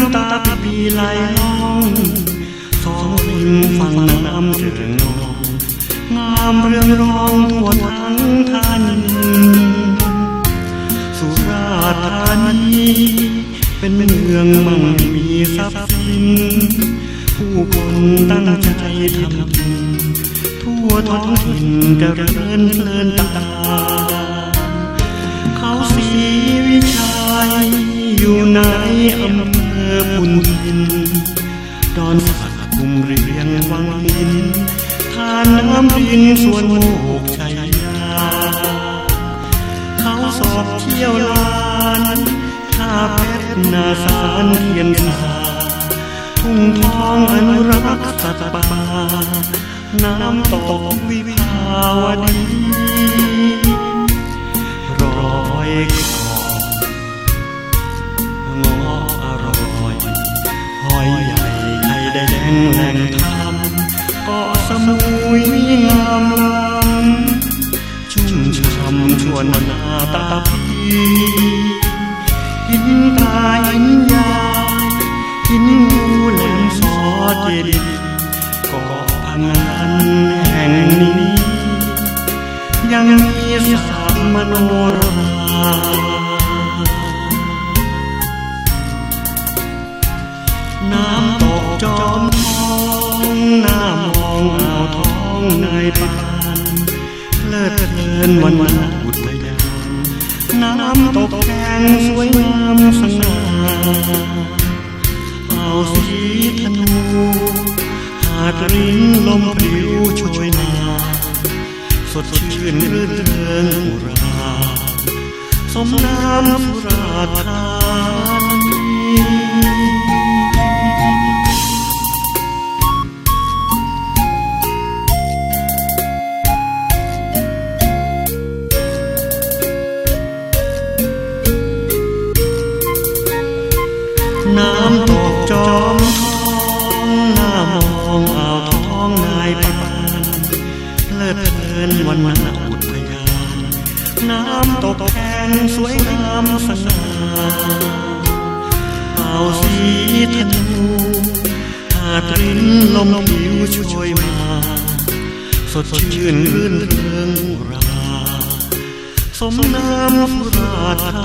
ำตาปีไหลน้องสองริมฝั่งน้ำเรืองนองงามเรื่องรองทั่วทั้งท่านสุราษฎร์ธานีเป็นเมืองมั่งมีทรัพย์สินผู้คนตั้งใจทำดีทั่วท้องถิ่นเจรินเพลินตาเขาสีวิชัยอยู่ในอำเภอ พุนพิน ดอนสักกุมเรียงวังหินทานน้ำรินส่วนโมกชัยยา เขาสอบเที่ยวลานท่าเพชรนาสารเทียนสาทุ่งทองอนุรักษ์สัตว์ป่าน้ำตกวิภาวดี แดงแหล่งธรรมเกาะสมุยงามลำชุ่มช่ำชวนนาตาพีหินตาหินยาหินงูแหลมสอเจดีเกาะพังงันแห่งนี้ ยังมีสามมโนราน้ำตกจอ องในปานเลิศเพลินวันวันอุทยานน้ำตกแข็งสวยงามสง่าอ่าสีธนูหาดริ้นลมพริ้วโชยมาสดชื่นรื่นเริงอุราสมน้ำสุราธา น้ำตกจอมทองหน้ามองอ่าวทองนายปานเพลิดเพลินวันวันอุทยาน น้ำตกแข็งสวยงามสง่าอ่าวสีธนูหาดรินลมผิวช่วยมา สดชื่นรื่นเริงอุรา สมน้ำสุราธา